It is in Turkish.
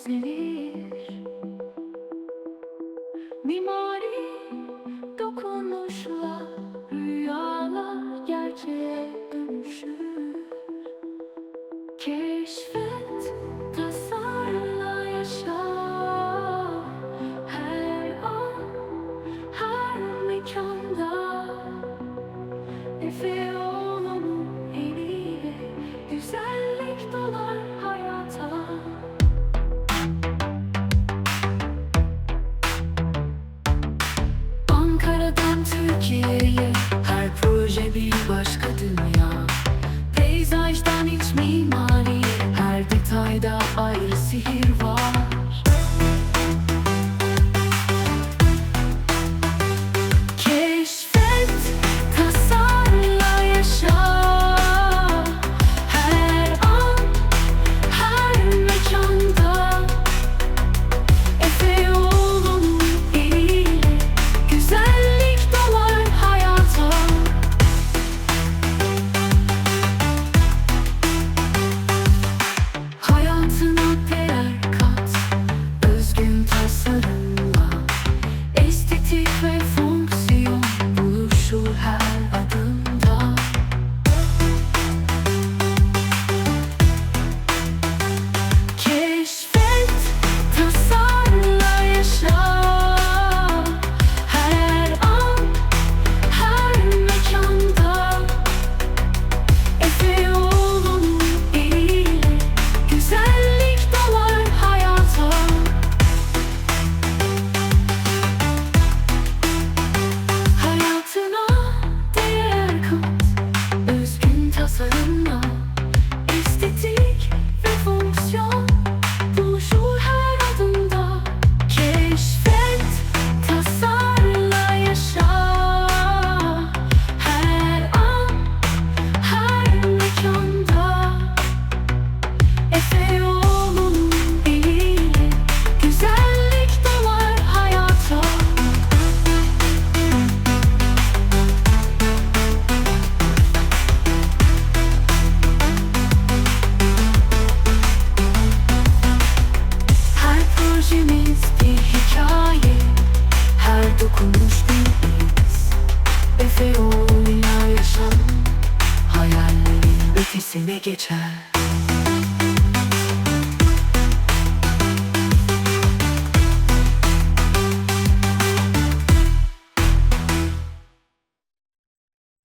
beslenir Mimari dokunuşla rüyalar gerçeğe dönüşür. Keşfet tasarla yaşa. Her an her mekanda. If you Türkiye'ye her proje bir başka Estetik ve fonksiyon Buluşur her adımda. Keşfet, tasarla Her an, her mekanda projemiz bir hikaye. Her dokunuş bir iz Efe yoluyla yaşam. Hayallerin ötesine geçer